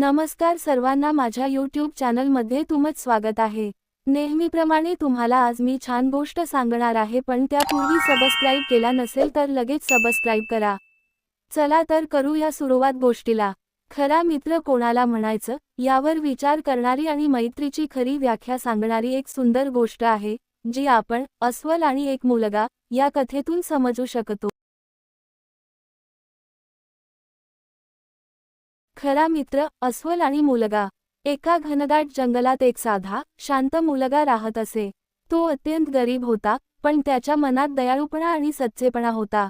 नमस्कार सर्वांना माझ्या यूट्यूब चॅनलमध्ये तुमच स्वागत आहे. नेहमीप्रमाणे तुम्हाला आज मी छान गोष्ट सांगणार आहे पण त्यापूर्वी सबस्क्राईब केला नसेल तर लगेच सबस्क्राईब करा. चला तर करू या सुरुवात गोष्टीला. खरा मित्र कोणाला म्हणायचं? यावर विचार करणारी आणि मैत्रीची खरी व्याख्या सांगणारी एक सुंदर गोष्ट आहे जी आपण अस्वल आणि एक मुलगा या कथेतून समजू शकतो. खरा मित्र अस्वल आणि मुलगा. एका घनदाट जंगलात एक साधा शांत मुलगा राहत असे. तो अत्यंत गरीब होता पण त्याच्या मनात दयाळूपणा आणि सच्चेपणा होता.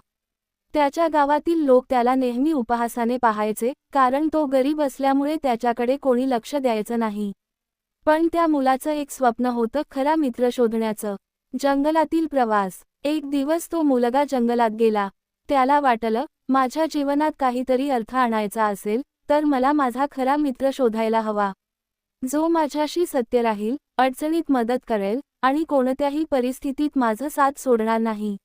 त्याच्या गावातील लोक त्याला नेहमी उपहासाने पाहायचे कारण तो गरीब असल्यामुळे त्याच्याकडे कोणी लक्ष द्यायचं नाही. पण त्या मुलाचं एक स्वप्न होतं खरा मित्र शोधण्याचं. जंगलातील प्रवास. एक दिवस तो मुलगा जंगलात गेला. त्याला वाटलं माझ्या जीवनात काहीतरी अर्थ आणायचा असेल तर मला माझा खरा मित्र शोधायला हवा. जो माझ्याशी सत्य राहील अडचणीत मदत करेल आणि कोणत्याही परिस्थितीत माझं साथ सोडणार नाही.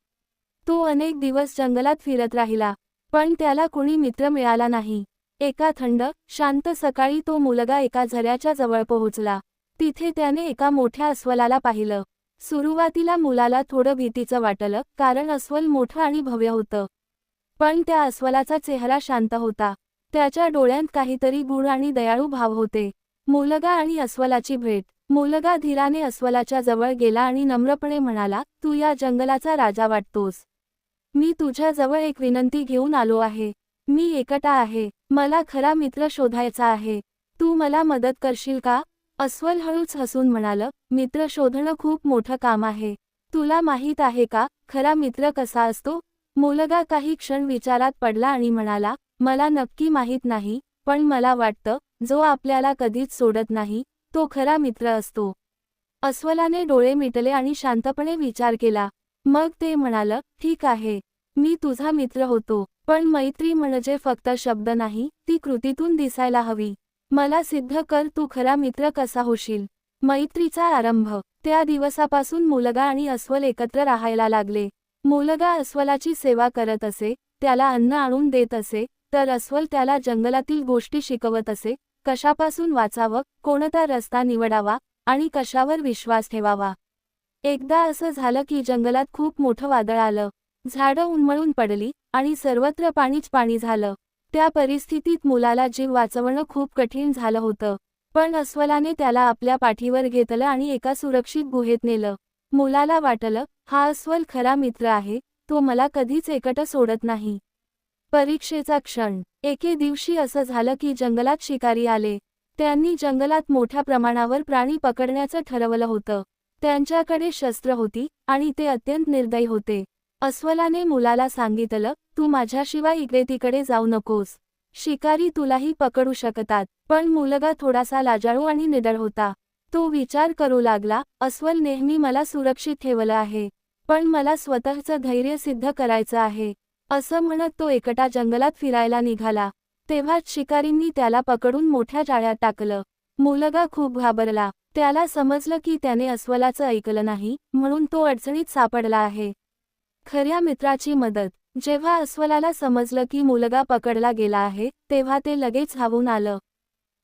तो अनेक दिवस जंगलात फिरत राहिला पण त्याला कुणी मित्र मिळाला नाही. एका थंड शांत सकाळी तो मुलगा एका झऱ्याच्या जवळ पोहोचला. तिथे त्याने एका मोठ्या अस्वलाला पाहिलं. सुरुवातीला मुलाला थोडं भीतीचं वाटलं कारण अस्वल मोठं आणि भव्य होतं. पण त्या अस्वलाचा चेहरा शांत होता. त्याच्या डोळ्यांत काहीतरी गुण आणि दयाळू भाव होते. मुलगा आणि अस्वलाची भेट. मुलगा धीराने अस्वलाच्या जवळ गेला आणि नम्रपणे म्हणाला तू या जंगलाचा राजा वाटतोस. मी तुझ्याजवळ एक विनंती घेऊन आलो आहे. मी एकटा आहे. मला खरा मित्र शोधायचा आहे. तू मला मदत करशील का? अस्वल हळूच हसून म्हणालं मित्र शोधणं खूप मोठं काम आहे. तुला माहीत आहे का खरा मित्र कसा असतो? मुलगा काही क्षण विचारात पडला आणि म्हणाला मला नक्की माहीत नाही पण मला वाटतं जो आपल्याला कधीच सोडत नाही तो खरा मित्र असतो. अस्वलाने डोळे मिटले आणि शांतपणे विचार केला. मग ते म्हणालं ठीक आहे. मी तुझा मित्र होतो पण मैत्री म्हणजे फक्त शब्द नाही ती कृतीतून दिसायला हवी. मला सिद्ध कर तू खरा मित्र कसा होशील? मैत्रीचा आरंभ. त्या दिवसापासून मुलगा आणि अस्वल एकत्र राहायला लागले. मुलगा अस्वलाची सेवा करत असे त्याला अन्न आणून देत असे तर अस्वल त्याला जंगलातील गोष्टी शिकवत असे कशापासून वाचावं कोणता रस्ता निवडावा आणि कशावर विश्वास ठेवावा. एकदा असं झालं की जंगलात खूप मोठं वादळ आलं. झाडं उन्मळून पडली आणि सर्वत्र पाणीच पाणी झालं. त्या परिस्थितीत मुलाला जीव वाचवणं खूप कठीण झालं होतं. पण अस्वलाने त्याला आपल्या पाठीवर घेतलं आणि एका सुरक्षित गुहेत नेलं. मुलाला वाटलं हा अस्वल खरा मित्र आहे तो मला कधीच एकटं सोडत नाही. परीक्षेचा क्षण. एके दिवशी असं झालं की जंगलात शिकारी आले. त्यांनी जंगलात मोठ्या प्रमाणावर प्राणी पकडण्याचं ठरवलं होतं. त्यांच्याकडे शस्त्र होती आणि ते अत्यंत निर्दयी होते. अस्वलाने मुलाला सांगितलं तू माझ्याशिवाय इकडे तिकडे जाऊ नकोस. शिकारी तुलाही पकडू शकतात पण मुलगा थोडासा लाजाळू आणि निडर होता. तो विचार करू लागला अस्वल नेहमी मला सुरक्षित ठेवलं आहे. पण मला स्वतःचं धैर्य सिद्ध करायचं आहे. असं म्हणत तो एकटा जंगलात फिरायला निघाला. तेव्हाच शिकारींनी त्याला पकडून मोठ्या जाळ्यात टाकलं. मुलगा खूप घाबरला. त्याला समजलं की त्याने अस्वलाचं ऐकलं नाही म्हणून तो अडचणीत सापडला आहे. खऱ्या मित्राची मदत. जेव्हा अस्वलाला समजलं की मुलगा पकडला गेला आहे तेव्हा ते लगेच धावून आलं.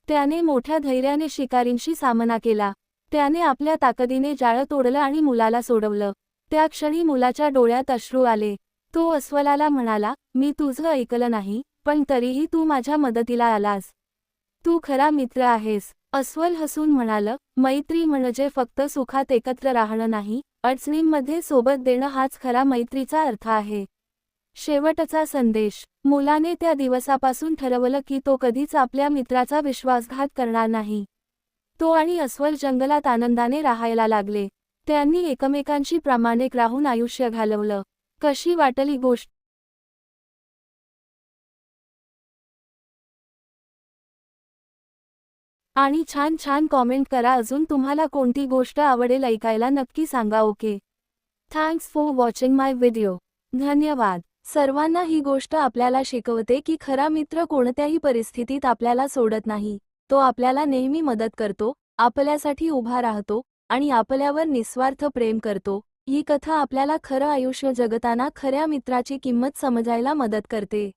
त्याने मोठ्या धैर्याने शिकारींशी सामना केला. त्याने आपल्या ताकदीने जाळं तोडलं आणि मुलाला सोडवलं. त्या क्षणी मुलाच्या डोळ्यात अश्रू आले. तो अस्वलाला म्हणाला मी तुझं ऐकलं नाही पण तरीही तू माझ्या मदतीला आलास. तू खरा मित्र आहेस. अस्वल हसून म्हणालं मैत्री म्हणजे फक्त सुखात एकत्र राहणं नाही अडचणींमध्ये सोबत देणं हाच खरा मैत्रीचा अर्थ आहे. शेवटचा संदेश. मुलाने त्या दिवसापासून ठरवलं की तो कधीच आपल्या मित्राचा विश्वासघात करणार नाही. तो आणि अस्वल जंगलात आनंदाने राहायला लागले. त्यांनी एकमेकांशी प्रामाणिक राहून आयुष्य घालवलं. कशी वाटली गोष्ट? आणि छान छान कॉमेंट करा. अजून तुम्हाला कोणती गोष्ट आवडेल ऐकायला नक्की सांगा okay? Thanks for watching my video धन्यवाद. सर्वांना ही गोष्ट आपल्याला शिकवते की खरा मित्र कोणत्याही परिस्थितीत आपल्याला सोडत नाही. तो आपल्याला नेहमी मदत करतो आपल्यासाठी उभा राहतो आणि आपल्यावर निस्वार्थ प्रेम करतो. ही कथा आपल्याला खरं आयुष्य जगताना खऱ्या मित्राची किंमत समजायला मदत करते.